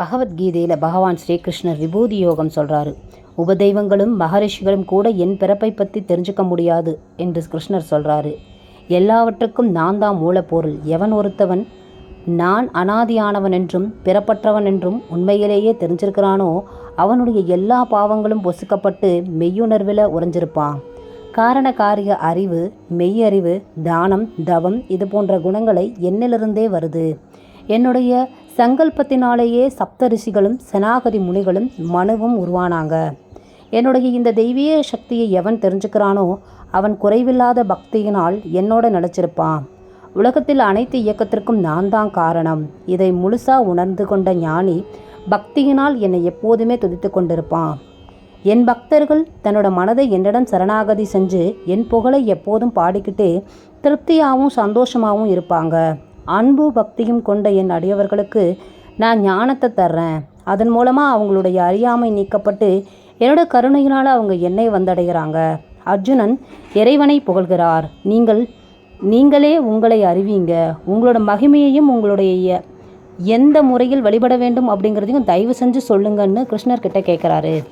பகவத்கீதையில் பகவான் ஸ்ரீகிருஷ்ணர் விபூதி யோகம் சொல்கிறாரு உபதெய்வங்களும் மகரிஷிகளும் கூட என் பிறப்பை பற்றி தெரிஞ்சுக்க முடியாது என்று கிருஷ்ணர் சொல்கிறாரு எல்லாவற்றுக்கும் நான் தான் மூலப்பொருள். எவன் ஒருத்தவன் நான் அனாதியானவன் என்றும் பிறப்பற்றவன் என்றும் உண்மையிலேயே தெரிஞ்சிருக்கிறானோ அவனுடைய எல்லா பாவங்களும் பொசுக்கப்பட்டு மெய்யுணர்வில் உறைஞ்சிருப்பான். காரண காரிய அறிவு மெய்யறிவு தானம் தவம் இது போன்ற குணங்களை என்னிலிருந்தே வருது. என்னுடைய சங்கல்பத்தினாலேயே சப்த ரிஷிகளும் சனாகதி முனிகளும் மனுவும் உருவானாங்க. என்னுடைய இந்த தெய்வீக சக்தியை எவன் தெரிஞ்சுக்கிறானோ அவன் குறைவில்லாத பக்தியினால் என்னோட நிலச்சிருப்பான். உலகத்தில் அனைத்து இயக்கத்திற்கும் நான் தான் காரணம். இதை முழுசா உணர்ந்து கொண்ட ஞானி பக்தியினால் என்னை எப்போதுமே துதித்து கொண்டிருப்பான். என் பக்தர்கள் தன்னோட மனதை என்னிடம் சரணாகதி செஞ்சு என் புகழை எப்போதும் பாடிக்கிட்டு திருப்தியாகவும் சந்தோஷமாகவும் இருப்பாங்க. அன்பு பக்தியும் கொண்ட என் அடியவர்களுக்கு நான் ஞானத்தை தர்றேன். அதன் மூலமாக அவங்களுடைய அறியாமை நீக்கப்பட்டு என்னோட கருணையினால் அவங்க என்னை வந்தடைகிறாங்க. அர்ஜுனன் இறைவனை புகழ்கிறார். நீங்கள் நீங்களே உங்களை அறிவீங்க. உங்களோட மகிமையையும் உங்களுடைய எந்த முறையில் வழிபட வேண்டும் அப்படிங்கிறதையும் தயவு செஞ்சு சொல்லுங்கன்னு கிருஷ்ணர்கிட்ட கேட்குறாரு